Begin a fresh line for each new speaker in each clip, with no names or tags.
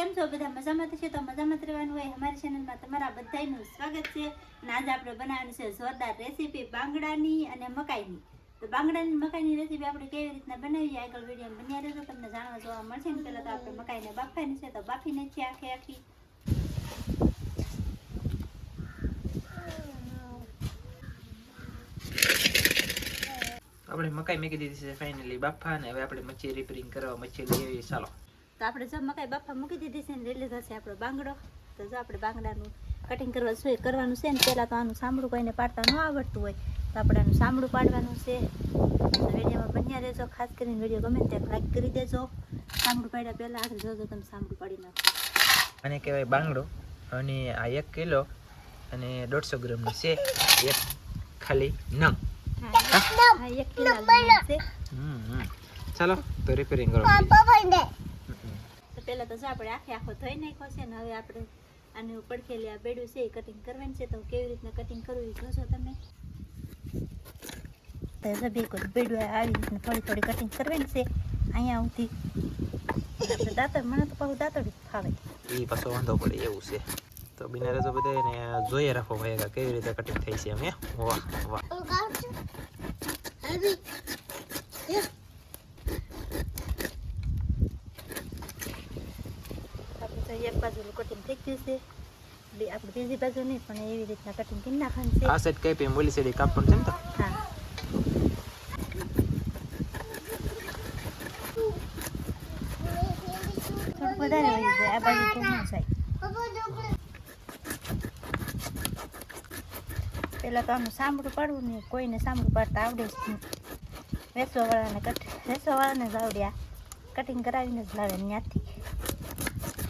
કેમ છો બધા? મજામાં છે? તો મજામાં રહેવાનું હોય? અમારી ચેનલમાં તમારા બધાનું સ્વાગત છે. અને આજે આપણે બનાવવાની છે જોરદાર રેસીપી બાંગડાની અને મકાઈની. તો બાંગડાની મકાઈની રેસીપી આપણે કેવી રીતના બનાવીએ? આગળ વીડિયો બન્યા રહેશે તમને જાણવા જોવા મળશે ને પહેલાં તો આપણે મકાઈને બાફવાની છે. તો બાફીને છે આખી આખી.
આપણે મકાઈ મેકી દીધી છે ફાઇનલી બાફા ને હવે આપણે મચ્છી રિપેરિંગ કરવા મચ્છી લઈ આવીએ. ચાલો.
તો આપણે જો મકાઈ બાફા મૂકી દીધી છે ને લઈ લીધો છે આપણો બાંગડો. તો જો આપણે બાંગડાનું કટિંગ કરવા શું કરવાનું છે ને પહેલાં તો આનું સાંભળું કોઈને પાડતા ન આવડતું હોય તો આપણે આનું સાંભળું પાડવાનું છે. વિડીયોમાં બન્યા રહેજો. ખાસ કરીને વીડિયો ગમે ત્યાં લાઈક કરી દેજો. સાંભળું પાડ્યા પહેલાં આગળ જોજો તમે સાંભળું પાડી નાખો.
અને કહેવાય બાંગડો. અને આ એક કિલો અને દોઢસો ગ્રામનું છે. એક ખાલી નંગ.
હા એક કિલો છે
હમ હમ. ચાલો તો રિપેરિંગ કરો.
પહેલાં તો જો આપણે આખે આખો ધોઈ નાખ્યો છે ને હવે આપણે આને પડખેલી આ બેડું છે એ કટિંગ કરવાની છે તો કેવી રીતના કટિંગ કરવું એ જોશો તમે. તો કોઈ બેડું આવી રીતના થોડી થોડી કટિંગ કરવાની છે. અહીંયા આવતી દાંતર મને તો બહુ દાંતડી ફાવે.
એ પાછો વાંધો પડે એવું છે. તો બિના રહેતો બધા ને જોઈએ રાખો ભાઈ કેવી રીતે કટિંગ થઈ છે એમ વાહ વાહ
આપણે તો એક બાજુનું કટિંગ થઈ ગયું છે બે આપણે બીજી બાજુ નહીં પણ એવી રીતના કટિંગ કરી નાખવાનું છે
આ સાઈડ કઈ પી ઓલી સાઈડ કાપવાનું છે ને તો
હા થોડુંક વધારે આ બાજુ તો ન જાય પહેલાં તો આનું સાંભળું પાડવું ને કોઈને સાંભળું પાડતા આવડે જ નહીં વેચવાવાળાને કટ વેચવાવાળાને જ આવડ્યા કટિંગ કરાવીને જ લાવે ત્યાંથી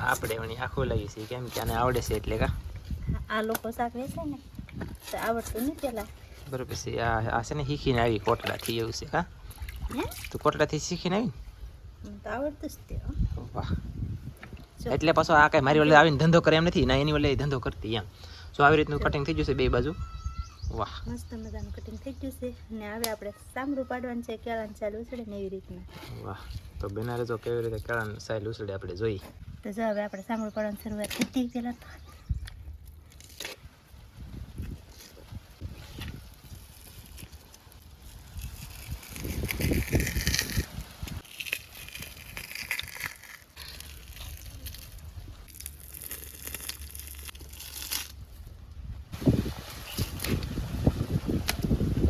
આપણે વળી આખું લાવી છે કેમ કે આને આવડે છે એટલે કા.
આ લોકો શાક વેચે ને તો આવડતું નહીં પેલા
બરોબર છે. આ આ છે ને શીખીને આવી કોટડાથી એવું છે કા.
હે?
તું કોટડાથી શીખીને આવી
તો આવડતું જ તે
વાહ. એટલે પાછો આ કઈ મારી ઓલે આવીને ધંધો કરે એમ નથી. ના એની ઓલે ધંધો કરતી એમ. જો આવી રીતનું કટિંગ થઈ જશે બે બાજુ. વાહ.
મસ્ત મજાનું કટિંગ થઈ ગયું છે. અને હવે આપણે સાંભળું પાડવાનું છે કેળાનું ચાલુ ઉછળે ને એવી રીતના.
વાહ. તો બેનારે જો કેવી રીતે કેળાનું સાઈલ ઉછળે આપણે જોઈ
તો જો હવે આપણે સાંભળું પાડવાની શરૂઆત કરી પહેલાં તો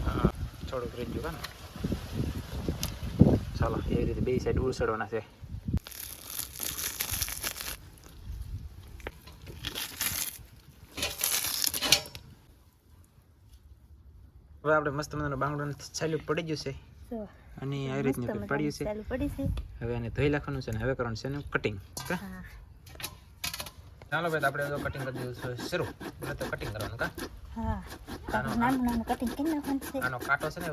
હા થોડુંક રહી ગયું કા ને ચાલો એવી રીતે બે સાઈડ ઉછળવાના છે હવે આપણે મસ્ત મજાનું બાંગડું ચાલ્યું પડી ગયું છે. અને આવી રીતનું કંઈક પડ્યું છે. હવે આને ધોઈ નાખવાનું છે ને હવે કરવાનું છે એનું કટિંગ ચાલો ભાઈ આપણે તો કટિંગ કરી દીધું છે. શરૂ. હવે તો કટિંગ કરવાનું કા? આનો કાંટો છે ને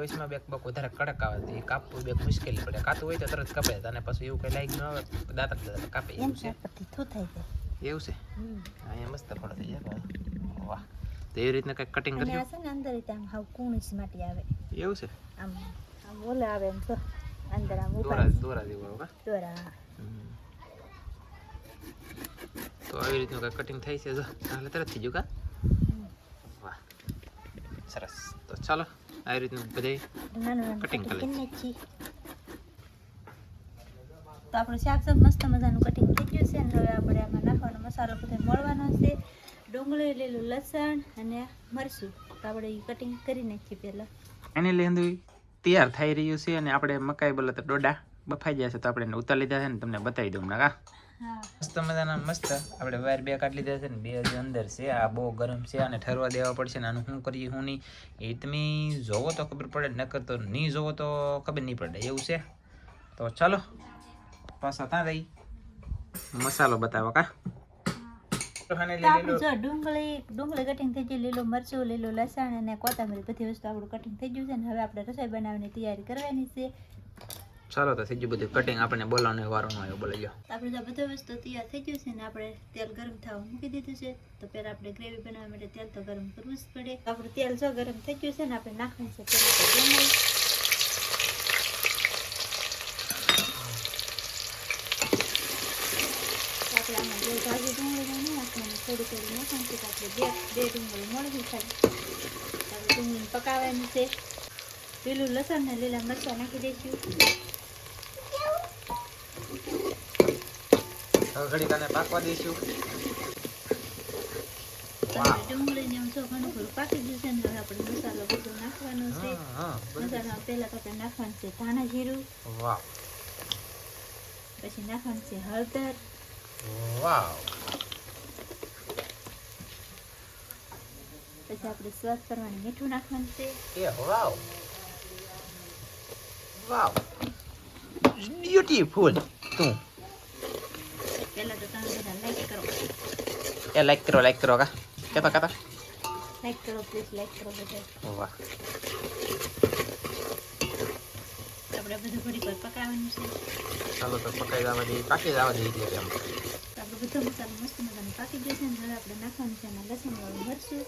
બક વધારે કડક આવે તો એ કાપવું મુશ્કેલી પડે. કાતું હોય તો તરત કપાય અને પછી એવું કઈ લાગી ન આવે દાંતક દાંતક કાપે એવું છે. એવું છે? અહીંયા મસ્ત ફળ થઈ જાય. વાહ. તો એવી રીતના કંઈક કટિંગ કરજો
છે ને અંદર રીતે આમ હાવ કુણી જ માટી આવે.
એવું છે?
આમ આમ ઓલે આવે એમ તો. અંદર આમ
દોરા દોરા જેવું આવે
દોરા
તો આવી રીતનું કંઈક કટિંગ થઈ છે જો. એટલે તરત થઈ ગયું કા? વાહ. સરસ. તો ચાલો આવી રીતનું બધે
કટિંગ
કરી
લઈએ. તો આપણું શાક મસ્ત મજાનું કટિંગ થઈ ગયું છે. અને હવે આપણે આમાં નાખવાનો મસાલો બધો મળવાનો છે. ડુંગળી લીલું લસણ અને મરચું. તો આપણે એ કટિંગ કરી નાખીએ પહેલાં.
એની લેંદુ તૈયાર થઈ રહ્યું છે અને આપણે મકાઈ બોલે તો ડોડા બફાઈ ગયા છે તો આપણે એને ઉતારી લીધા છે ને તમને બતાવી દઉં હમણાં કા મસ્ત મજાના મસ્ત. આપણે વાયર બે કાઢી લીધા છે ને બે હજી અંદર છે. આ બહુ ગરમ છે અને ઠરવા દેવા પડશે ને આનું શું કરીએ શું નહીં. એ તમે જોવો તો ખબર પડે નકર તો નહીં જોવો તો ખબર નહીં પડે. એવું છે? તો ચાલો પાછા ત્યાં રહી. મસાલો બતાવો કા?
તો આપણે જો ડુંગળી ડુંગળી કટિંગ થઈ ગઈ લીલું મરચું લીલું લસણ અને કોથમરી બધી વસ્તુ આપણું કટિંગ થઈ ગયું છે ને હવે આપણે રસોઈ બનાવવાની તૈયારી કરવાની છે.
ચાલો તો થઈ ગયું બધું કટિંગ આપણને બોલાવવાનો વારો ન આવ્યો બોલાઈ ગયો
આપણે જો બધું વસ્તુ તૈયાર થઈ ગયું છે ને આપણે તેલ ગરમ થવા મૂકી દીધું છે. તો પહેલાં આપણે ગ્રેવી બનાવવા માટે તેલ તો ગરમ કરવું જ પડે. આપણું તેલ જો ગરમ થઈ ગયું છે ને આપણે નાખવાનું છે પહેલાં તો ડુંગળી તો આપણે આમાં જો ભાજી ડુંગળી નહીં નાખવાની થોડી થોડી નાખવાની છે તો આપણે બે બે ડુંગળી મોળવી થાય આપણે ડુંગળીને પકાવવાની છે પેલું લસણ ને લીલા મરચાં નાખી દઈશું
પાકવા
જો ઘણું પાકી ગયું છે ને હવે આપણે મસાલો બધો નાખવાનો છે મસાલામાં પહેલા તો આપણે નાખવાનું છે ધાણા જીરું પછી નાખવાનું છે હળદર.
વાવ
પછી આપણે સ્વાદ પ્રમાણે મીઠું નાખવાનું છે.
એ વાવ. વાવ. બ્યુટીફુલ તું.
પહેલા તો તમે બધા લાઈક કરો.
એ લાઈક કરો લાઈક કરો કા. કેતા કેતા
લાઈક કરો પ્લીઝ લાઈક કરો બધા.
વાહ.
આપણે બધું ઘડી પર પકાવવાનું છે.
ચાલો તો પકાઈ જવા દઈએ પાકી જવા દઈએ એટલે
આપણે બધો મસાલો મસ્ત મજાનો પાકી ગયો છે ને હવે આપણે નાખવાનું છે એમાં લસણ વાળું મરચું.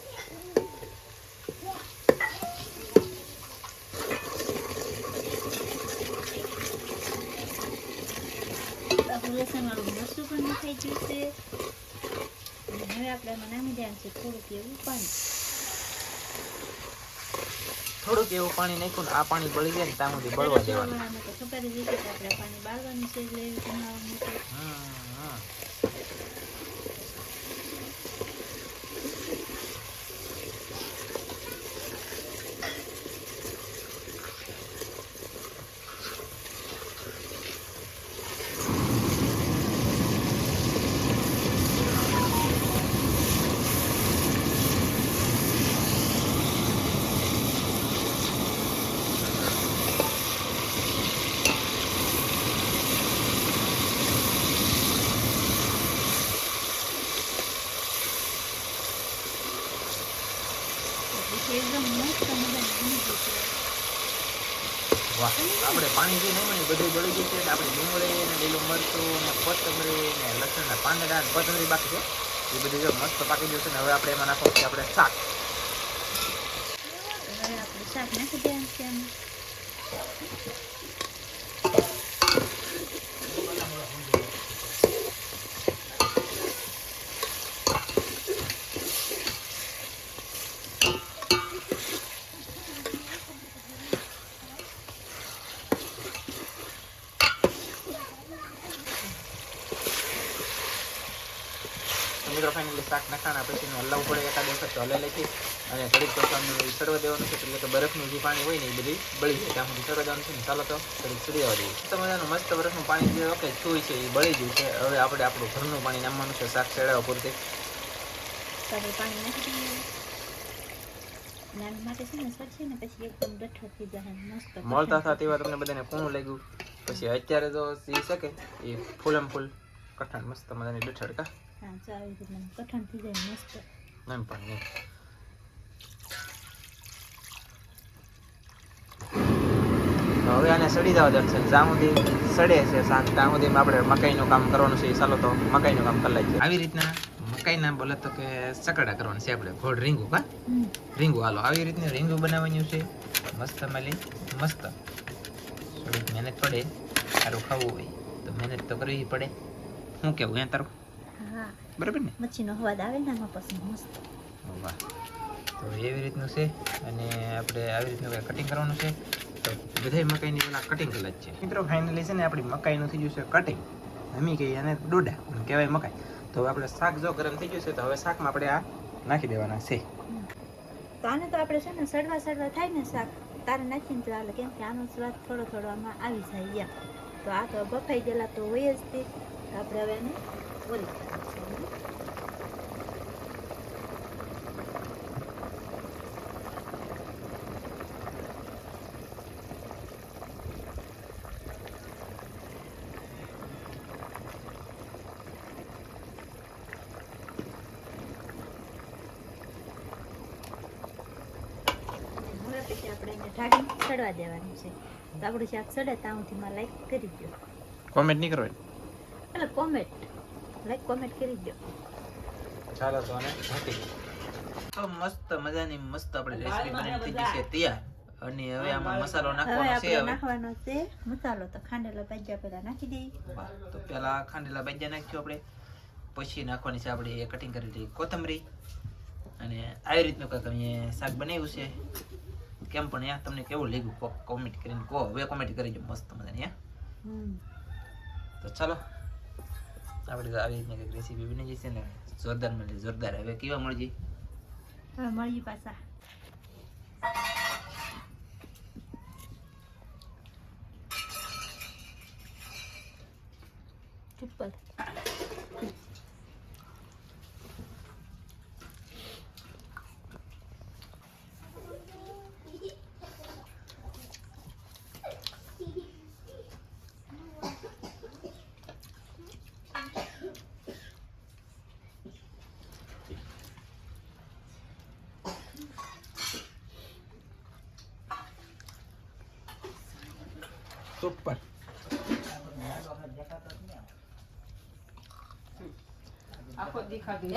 લસણ વાળું મરચું પણ નખાઈ ગયું છે હવે આપણે એમાં નામી દેવાનું છે થોડુંક એવું પાણી
થોડુંક એવું પાણી નાખ્યું ને આ પાણી બળી જાય ને ત્યાં સુધી બળવા દેવાનું
કે આપણે પાણી બાળવાનું છે એટલે એવું બનાવવા એકદમ મસ્ત મજાનું બની ગયું છે.
વાહ આપણે પાણી જે નહીં બધું બળી ગયું છે આપણે ડુંગળી ને લીલું મરચું ને કોથમરી ને લસણના પાંદડા કોથમરી બાકી છે. એ બધું જો મસ્ત પાકી ગયું છે ને હવે આપણે એમાં નાખવું છે આપણે શાક.
હવે આપણે શાક નાખી દેવાનું છે
મિત્રો ફાઇનલી શાક નાખાના પછી હલાવવું પડે એકાદ વખત હલે લખી અને થોડીક પ્રકારનું સડવા દેવાનું છે એટલે કે બરફનું જે પાણી હોય ને એ બધી બળી જાય. ત્યાં સુધી સડવા દેવાનું છે ને ચાલો તો થોડીક સડી આવવા દઈએ. મસ્ત મજાનું મસ્ત બરફનું પાણી જે વખત છૂય છે એ બળી ગયું છે. હવે આપણે આપણું ઘરનું પાણી નામવાનું છે શાક ચડાવવા પૂરતી.
પાણી નાખી
મળતા હતા તેવા તમને બધાને કોણ લાગ્યું. પછી અત્યારે તો સી શકે એ ફૂલમ ફૂલ. કઠણ મસ્ત મજાની ડઠડ કા.
હા જો રીતના કઠણ થઈ જાય મસ્ત
એમ પણ નહીં હવે આને સડી જવા દે છે જ્યાં સુધી સડે છે સાંજ ત્યાં સુધી આપણે મકાઈનું કામ કરવાનું છે. ચાલો તો મકાઈનું કામ કરી લઈએ. આવી રીતના મકાઈના બોલે તો કે સકડા કરવાનું છે. આપણે ઘોડ રીંગું કા. રીંગું. હાલો આવી રીતનું રીંગું બનાવવાનું છે. મસ્ત મળી મસ્ત. થોડીક મહેનત પડે. સારું ખાવું હોય તો મહેનત તો કરવી પડે. શું કેવું એ તારું? બરાબર ને?
મચ્છીનો અવાજ આવે ને આમાં પછી મસ્ત.
વાહ. તો એવી રીતનું છે અને આપણે આવી રીતનું કટિંગ કરવાનું છે? તો બધાય મકાઈની પેલા કટિંગ કરેલા જ છે મિત્રો ફાઇનલી છે ને આપણી મકાઈનું થઈ ગયું છે કટિંગ અમી કહીએ અને ડોડા કહેવાય મકાઈ. તો હવે આપણે શાક જો ગરમ થઈ ગયું છે તો હવે શાકમાં આપણે આ નાખી દેવાના છે.
તો આને તો આપણે છે ને સડવા સડવા થાય ને શાક. તારે નાખીને તો હાલે કેમ કે આનો સ્વાદ થોડો થોડો આમાં આવી જાય એમ. તો આ તો બફાઈ ગયેલા તો હોય જ તે. આપણે હવે એને ઓલી કરવાનું છે. હવે પછી આપણે એને ઢાંકીને સડવા દેવાનું છે. તો આપણું શાક સડે ત્યાં સુધી માં લાઈક કરી દો
કોમેન્ટ નહીં કરવાની
એટલે કોમેન્ટ લાઈક કોમેન્ટ કરી દો
ચાલો તો આને તો મસ્ત મજાની મસ્ત આપણે રેસીપી બની થઈ ગઈ છે તૈયાર. અને હવે આમાં મસાલો નાખવાનો છે હવે.
નાખવાનો છે મસાલો. તો ખાંડેલા ભાજ્યા પહેલા નાખી દઈએ.
વાહ, તો પેલા ખાંડેલા બાજ્યા નાખ્યો આપણે. પછી નાખવાની છે આપણે કટિંગ કરેલી કોથમરી. અને આવી રીતનું કંઈક અહીંયા શાક બનાવ્યું છે. કેમ પણ યા તમને કેવું લાગ્યું? કોમેન્ટ કરીને કહો. હવે કોમેન્ટ કરીજો મસ્ત મજાની યા તો ચાલો. આપણે આવી રીતની કંઈક રેસીપી બની જશે ને. જોરદાર મળી જોરદાર. હવે કેવા મળજી?
હવે મળીએ પાછા.
સુપર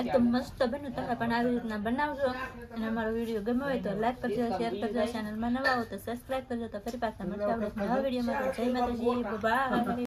તો મસ્ત બન્યું તમે પણ આવી રીતના બનાવજો. અને અમારો વીડિયો ગમ્યો હોય તો લાઈક કરજો શેર કરજો ચેનલમાં નવા હો તો સબસ્ક્રાઈબ કરજો તો ફરી પાછા મળશે આપણે નવા વિડીયોમાં તો જય માતાજી બાય